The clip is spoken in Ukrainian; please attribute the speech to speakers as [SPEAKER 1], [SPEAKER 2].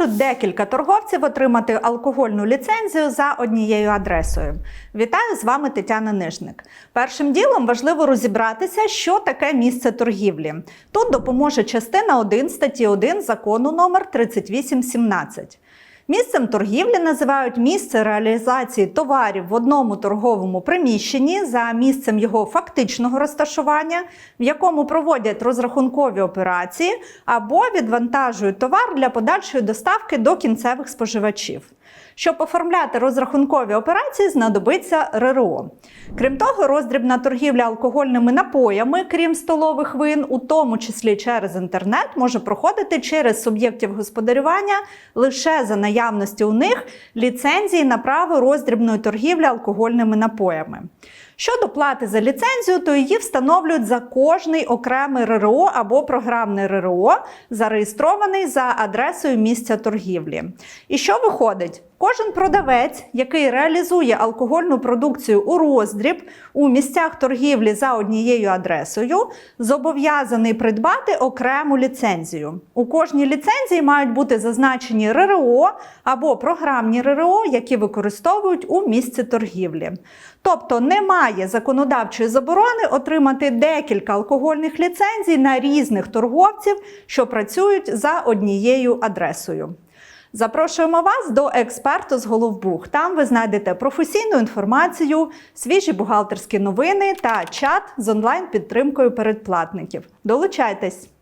[SPEAKER 1] можуть декілька торговців отримати алкогольну ліцензію за однією адресою. Вітаю з вами Тетяна Нижник. Першим ділом важливо розібратися, що таке місце торгівлі. Тут допоможе частина 1 статті 1 закону номер 3817. Місцем торгівлі називають місце реалізації товарів в одному торговому приміщенні за місцем його фактичного розташування, в якому проводять розрахункові операції або відвантажують товар для подальшої доставки до кінцевих споживачів. Щоб оформляти розрахункові операції, знадобиться РРО. Крім того, роздрібна торгівля алкогольними напоями, крім столових вин, у тому числі через інтернет, може проходити через суб'єктів господарювання лише за наявності у них ліцензії на право роздрібної торгівлі алкогольними напоями. Щодо плати за ліцензію, то її встановлюють за кожний окремий РРО або програмний РРО, зареєстрований за адресою місця торгівлі. І що виходить? Кожен продавець, який реалізує алкогольну продукцію у роздріб у місцях торгівлі за однією адресою, зобов'язаний придбати окрему ліцензію. У кожній ліцензії мають бути зазначені РРО або програмні РРО, які використовують у місці торгівлі. Тобто немає законодавчої заборони отримати декілька алкогольних ліцензій на різних торговців, що працюють за однією адресою. Запрошуємо вас до експерту з Головбух. Там ви знайдете професійну інформацію, свіжі бухгалтерські новини та чат з онлайн підтримкою передплатників. Долучайтесь!